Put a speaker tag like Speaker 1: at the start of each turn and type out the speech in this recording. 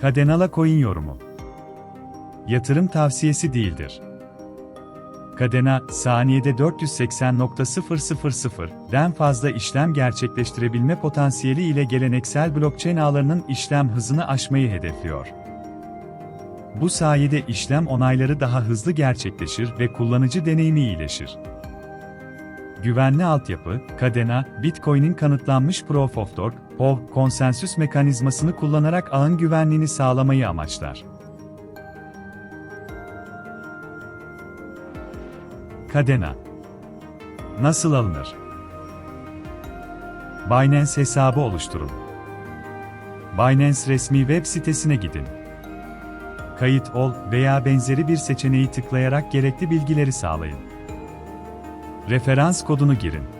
Speaker 1: Kadenala Coin yorumu. Yatırım tavsiyesi değildir. Kadena, saniyede 480.000'den fazla işlem gerçekleştirebilme potansiyeli ile geleneksel blockchain ağlarının işlem hızını aşmayı hedefliyor. Bu sayede işlem onayları daha hızlı gerçekleşir ve kullanıcı deneyimi iyileşir. Güvenli altyapı, Kadena, Bitcoin'in kanıtlanmış Proof of Work, POW, konsensüs mekanizmasını kullanarak ağın güvenliğini sağlamayı amaçlar. Kadena Nasıl alınır? Binance hesabı oluşturun. Binance resmi web sitesine gidin. Kayıt ol veya benzeri bir seçeneği tıklayarak gerekli bilgileri sağlayın. Referans kodunu girin.